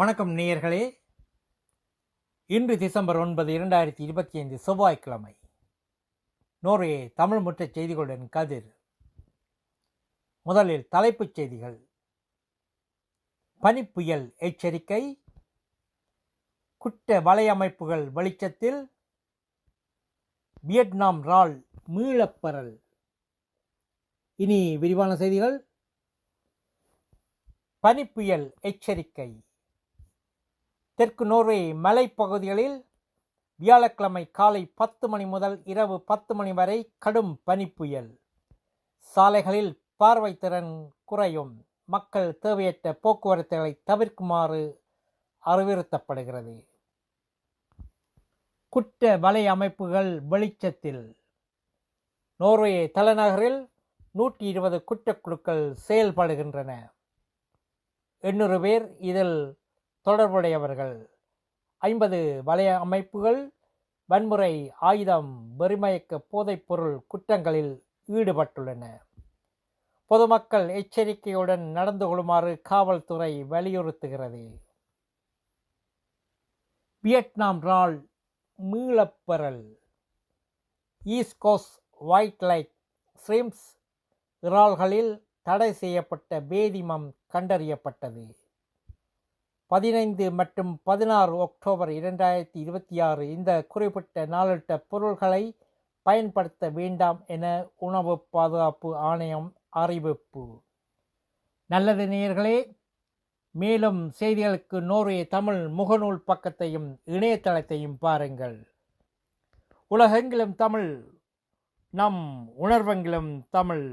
வணக்கம் நேயர்களே. இன்று டிசம்பர் ஒன்பது இரண்டாயிரத்தி இருபத்தி ஐந்து செவ்வாய்க்கிழமை. நோரே தமிழ் முற்ற செய்திகளுடன் கதிர். முதலில் தலைப்புச் செய்திகள். பனிப்புயல் எச்சரிக்கை. குற்ற வலையமைப்புகள் வெளிச்சத்தில். வியட்நாம் ரால் மீளப்பெறல் இனி விரிவான செய்திகள். பனிப்புயல் எச்சரிக்கை. தெற்கு நோர்வே மலைப்பகுதிகளில் வியாழக்கிழமை காலை பத்து மணி முதல் இரவு பத்து மணி வரை கடும் பனிப்புயல். சாலைகளில் பார்வைத்திறன் குறையும். மக்கள் தேவையற்ற போக்குவரத்துகளை தவிர்க்குமாறு அறிவுறுத்தப்படுகிறது. குற்ற வலை அமைப்புகள் வெளிச்சத்தில். நோர்வே தலைநகரில் நூற்றி இருபது குற்றக்குழுக்கள் செயல்படுகின்றன. எண்ணூறு பேர் இதில் தொடர்புடையவர்கள். ஐம்பது வலைய அமைப்புகள் வன்முறை ஆயுதம் வெறுமயக்க போதைப்பொருள் குற்றங்களில் ஈடுபட்டுள்ளன. பொதுமக்கள் எச்சரிக்கையுடன் நடந்து கொள்ளுமாறு காவல்துறை வலியுறுத்துகிறது. வியட்நாம் ரால் மீளப்பெறல். ஈஸ்கோஸ் ஒயிட் லைட் ஸ்ரீம்ஸ் இறால்களில் தடை செய்யப்பட்ட வேதிமம் கண்டறியப்பட்டது. பதினைந்து மற்றும் பதினாறு அக்டோபர் இரண்டாயிரத்தி இருபத்தி ஆறு இந்த குறிப்பிட்ட நாளிட்ட பொருள்களை பயன்படுத்த வேண்டாம் என உணவு பாதுகாப்பு ஆணையம் அறிவிப்பு. நல்லது நேயர்களே மேலும் செய்திகளுக்கு நோர்வே தமிழ் முகநூல் பக்கத்தையும் இணையதளத்தையும் பாருங்கள். உலகெங்கிலும் தமிழ் நம் உணர்வெங்கிலும் தமிழ்.